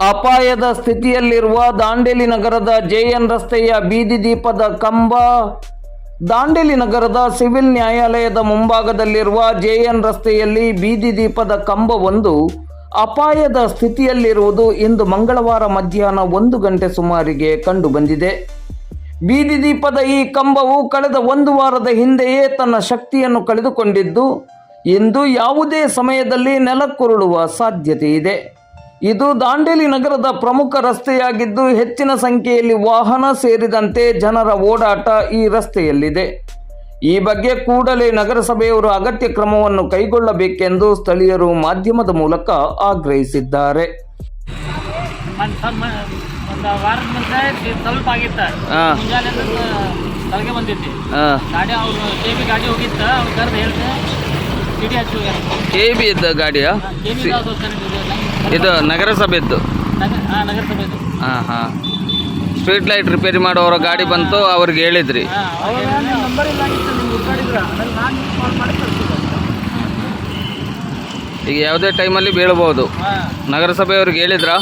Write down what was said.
ಅಪಾಯದ ಸ್ಥಿತಿಯಲ್ಲಿರುವ ದಾಂಡೇಲಿ ನಗರದ ಜೆಎನ್ ರಸ್ತೆಯ ಬೀದಿ ದೀಪದ ಕಂಬ. ದಾಂಡೇಲಿ ನಗರದ ಸಿವಿಲ್ ನ್ಯಾಯಾಲಯದ ಮುಂಭಾಗದಲ್ಲಿರುವ ಜೆಎನ್ ರಸ್ತೆಯಲ್ಲಿ ಬೀದಿ ದೀಪದ ಕಂಬವೊಂದು ಅಪಾಯದ ಸ್ಥಿತಿಯಲ್ಲಿರುವುದು ಇಂದು ಮಂಗಳವಾರ ಮಧ್ಯಾಹ್ನ ಒಂದು ಗಂಟೆ ಸುಮಾರಿಗೆ ಕಂಡುಬಂದಿದೆ. ಬೀದಿ ದೀಪದ ಈ ಕಂಬವು ಕಳೆದ ಒಂದು ವಾರದ ಹಿಂದೆಯೇ ತನ್ನ ಶಕ್ತಿಯನ್ನು ಕಳೆದುಕೊಂಡಿದ್ದು, ಇಂದು ಯಾವುದೇ ಸಮಯದಲ್ಲಿ ನೆಲಕ್ಕುರುಳುವ ಸಾಧ್ಯತೆ ಇದೆ ಇದು ದಾಂಡೇಲಿ ನಗರದ ಪ್ರಮುಖ ರಸ್ತೆಯಾಗಿದ್ದು ಹೆಚ್ಚಿನ ಸಂಖ್ಯೆಯಲ್ಲಿ ವಾಹನ ಸೇರಿದಂತೆ ಜನರ ಓಡಾಟ ಈ ರಸ್ತೆಯಲ್ಲಿದೆ. ಈ ಬಗ್ಗೆ ಕೂಡಲೇ ನಗರಸಭೆಯವರು ಅಗತ್ಯ ಕ್ರಮವನ್ನು ಕೈಗೊಳ್ಳಬೇಕೆಂದು ಸ್ಥಳೀಯರು ಮಾಧ್ಯಮದ ಮೂಲಕ ಆಗ್ರಹಿಸಿದ್ದಾರೆ. ಮನ್ ಸ್ವಲ್ಪ ಒಂದು ವಾರದ ಮುಂಚೆ ಇದು ಸ್ವಲ್ಪ ಆಗಿತ್ತ. ಹಾ. ಮುಂಜಾನೆ ತಲೆಗೆ ಬಂದಿತ್ತು ಗಾಡಿ ಅವ್ರು ಕೆ ಬಿ ಗಾಡಿ ಹೋಗಿತ್ತ ಅವ್ರು ಕರೆದು ಹೇಳ್ದೆ ಸಿಡಿ ಹಚ್ಚಿ ಹೋಗ್ಯಾರ ಕೆ ಬಿ ಇದ್ದ ಗಾಡಿಯ? ಕೆ ಬಿ ಇದು ನಗರಸಭೆದ್ದು. ನಗರ ಹಾಂ ನಗರಸಭೆದು ಹಾಂ ಹಾಂ. ಸ್ಟ್ರೀಟ್ ಲೈಟ್ ರಿಪೇರಿ ಮಾಡೋರ ಗಾಡಿ ಬಂತು ಅವ್ರಿಗೆ ಹೇಳಿದ್ರಿ. ಈಗ ಯಾವುದೇ ಟೈಮಲ್ಲಿ ಬೀಳ್ಬೋದು. ನಗರಸಭೆಯವ್ರಿಗೆ ಹೇಳಿದ್ರಾ?